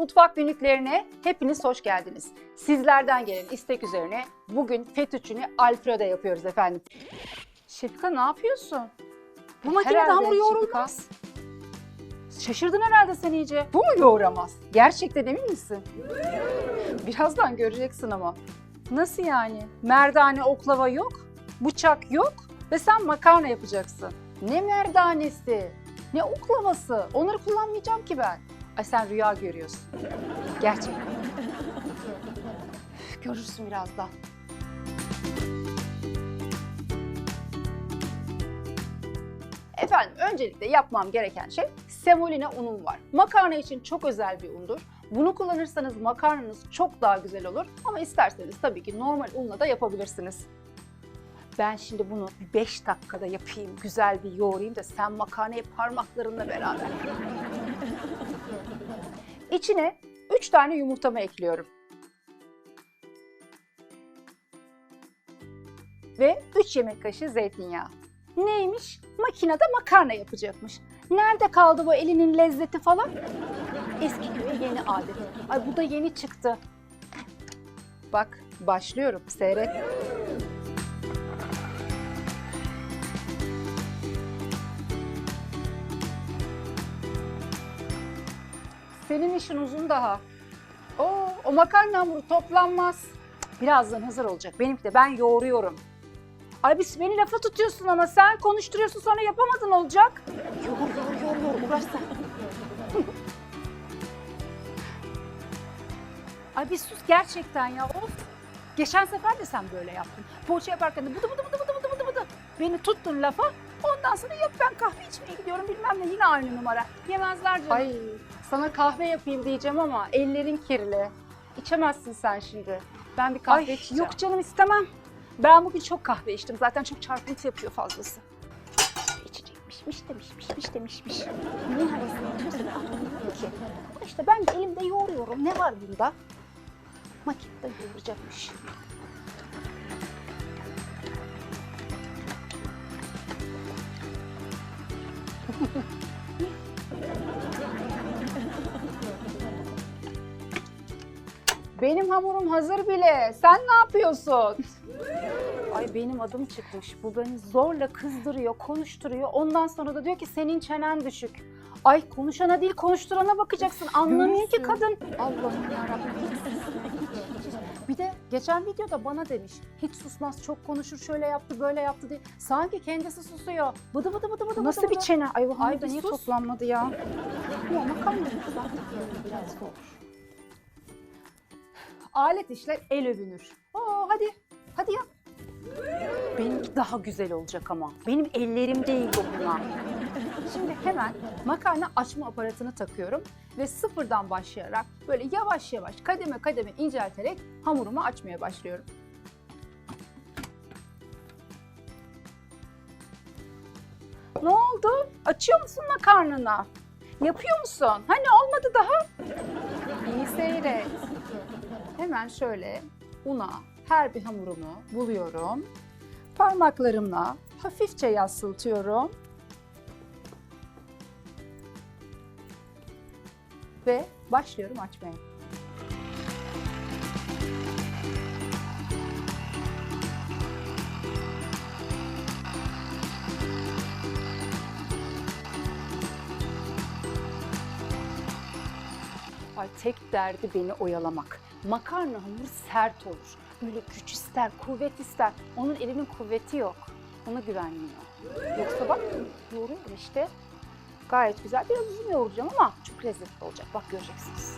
Mutfak günlüklerine hepiniz hoş geldiniz. Sizlerden gelen istek üzerine bugün fettuccine alfredo yapıyoruz efendim. Şefika ne yapıyorsun? Bu makinede Herhalde hamur Şefika. yoğrulmaz. Şaşırdın herhalde sen iyice. Bu mu yoğuramaz? Gerçekten emin misin? Birazdan göreceksin ama. Nasıl yani? Merdane oklava yok, bıçak yok ve sen makarna yapacaksın. Ne merdanesi, ne oklavası. Onları kullanmayacağım ki ben. Ay sen rüya görüyorsun. Gerçekten. Görürsün birazdan. Efendim öncelikle yapmam gereken şey semolina unum var. Makarna için çok özel bir undur. Bunu kullanırsanız makarnanız çok daha güzel olur ama isterseniz tabii ki normal unla da yapabilirsiniz. Ben şimdi bunu 5 dakikada yapayım, güzel bir yoğurayım da sen makarnayı parmaklarınla beraber. İçine 3 tane yumurtamı ekliyorum. Ve 3 yemek kaşığı zeytinyağı. Neymiş? Makinede makarna yapacakmış. Nerede kaldı bu elinin lezzeti falan? Eski köye yeni adet. Ay bu da yeni çıktı. Bak başlıyorum seyret. Senin işin uzun daha. Oo, o makarna hamuru toplanmaz. Birazdan hazır olacak. Benimki de ben yoğuruyorum. Ay biz beni lafa tutuyorsun ama sen konuşturuyorsun sonra yapamadın olacak. Yoğur yoğur yoğur yoğur uğraş sen. Ay bir sus gerçekten ya of. Geçen sefer de sen böyle yaptın. Poğaça yaparken de bıdı bıdı bıdı bıdı bıdı bıdı bıdı. Beni tuttun lafa. Ondan sonra yok ben kahve içmeye gidiyorum bilmem ne yine aynı numara. Yemezler canım. Ay sana kahve yapayım diyeceğim ama ellerin kirli. İçemezsin sen şimdi. Ben bir kahve Ay, içeceğim. yok canım istemem. Ben bugün çok kahve içtim. Zaten çok çarpıntı yapıyor fazlası. İçecekmiş, miş demiş, miş, miş demiş, miş. Niye ki. İşte ben de elimde yoğuruyorum. Ne var bunda? Makinede yoğuracakmış. Benim hamurum hazır bile. Sen ne yapıyorsun? Ay benim adım çıkmış. Bu beni zorla kızdırıyor, konuşturuyor. Ondan sonra da diyor ki senin çenen düşük. Ay konuşana değil konuşturana bakacaksın. Anlamıyor ki kadın. Allah'ım yarabbim. Bir de geçen videoda bana demiş. Hiç susmaz, çok konuşur, şöyle yaptı, böyle yaptı diye. Sanki kendisi susuyor. Bıdı bıdı bıdı bıdı Nasıl bıdı bir bıdı. çene? Ay bu hamur da niye niye top? toplanmadı ya? Ya makarna zaten biraz zor. Alet işler el övünür. Oo hadi, hadi yap. Benimki daha güzel olacak ama. Benim ellerim değil dokuna. Şimdi hemen makarna açma aparatını takıyorum ve sıfırdan başlayarak böyle yavaş yavaş kademe kademe incelterek hamurumu açmaya başlıyorum. Ne oldu? Açıyor musun makarnanı? Yapıyor musun? Hani olmadı daha? İyi seyret. Hemen şöyle una her bir hamurumu buluyorum. Parmaklarımla hafifçe yassıltıyorum. Ve başlıyorum açmaya. Ay tek derdi beni oyalamak. Makarna hamuru sert olur. Böyle güç ister, kuvvet ister. Onun elinin kuvveti yok. Ona güvenmiyor. Yoksa bak yoğuruyorum işte. Gayet güzel. Biraz uzun yoğuracağım ama çok lezzetli olacak. Bak göreceksiniz.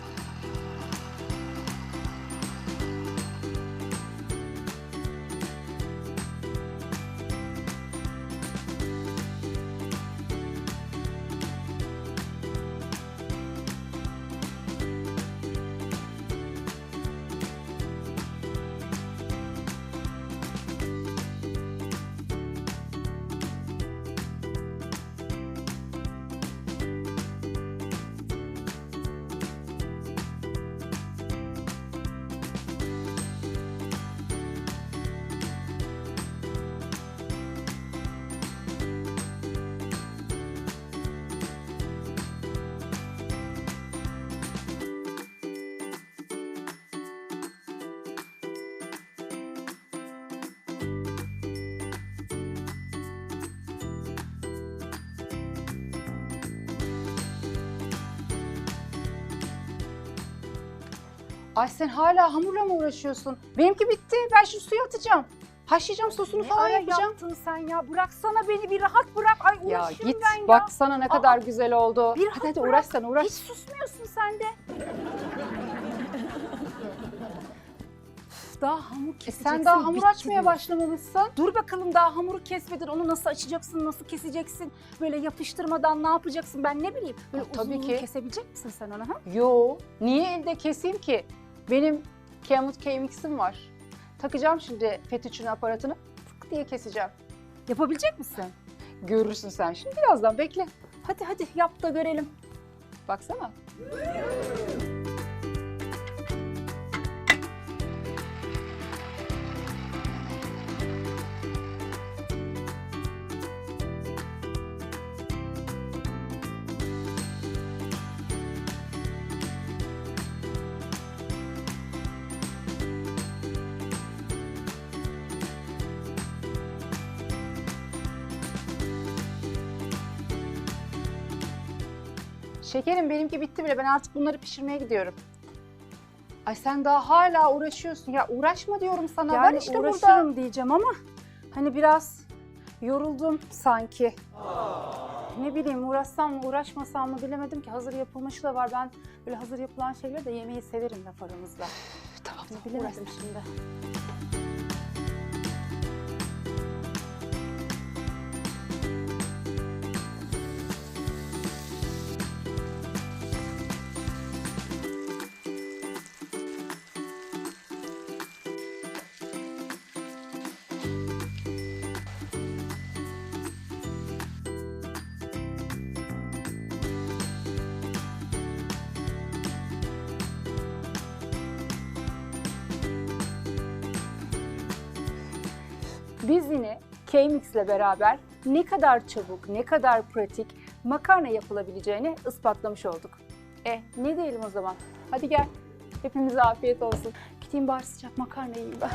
Ay sen hala hamurla mı uğraşıyorsun? Benimki bitti. Ben şu suyu atacağım. Haşlayacağım sosunu Ne falan ara yapacağım. yaptın sen ya? Bıraksana beni bir rahat bırak. Ay Ya uğraşırım git ben ya. bak sana ne kadar güzel oldu. bir hadi hadi bırak. uğraş sen uğraş. Hiç susmuyorsun sen de. Üf, daha hamur E keseceksin. sen daha hamur bitti açmaya diyor. başlamamışsın. Dur bakalım daha hamuru kesmedin. Onu nasıl açacaksın, nasıl keseceksin? Böyle yapıştırmadan ne yapacaksın? Ben ne bileyim. Böyle Ha, tabii uzun uzun ki. kesebilecek misin sen onu? Ha? Yo, niye elde keseyim ki? Benim Kemut K-Mix'im var. Takacağım şimdi fetüçün aparatını. Tık diye keseceğim. Yapabilecek misin? Görürsün sen şimdi birazdan bekle. Hadi hadi yap da görelim. Baksana. Şekerim benimki bitti bile. Ben artık bunları pişirmeye gidiyorum. Ay sen daha hala uğraşıyorsun. Ya uğraşma diyorum sana. Yani ben işte uğraşırım burada. diyeceğim ama hani biraz yoruldum sanki. Ne bileyim uğraşsam mı uğraşmasam mı bilemedim ki. Hazır yapılmışı da var. Ben böyle hazır yapılan şeyleri de yemeyi severim laf aramızda. Tamam Bilemedim şimdi. Biz yine K-Mix ile beraber ne kadar çabuk, ne kadar pratik makarna yapılabileceğini ispatlamış olduk. E ne diyelim o zaman? Hadi gel. Hepimize afiyet olsun. Gideyim bari sıcak makarna yiyeyim ben.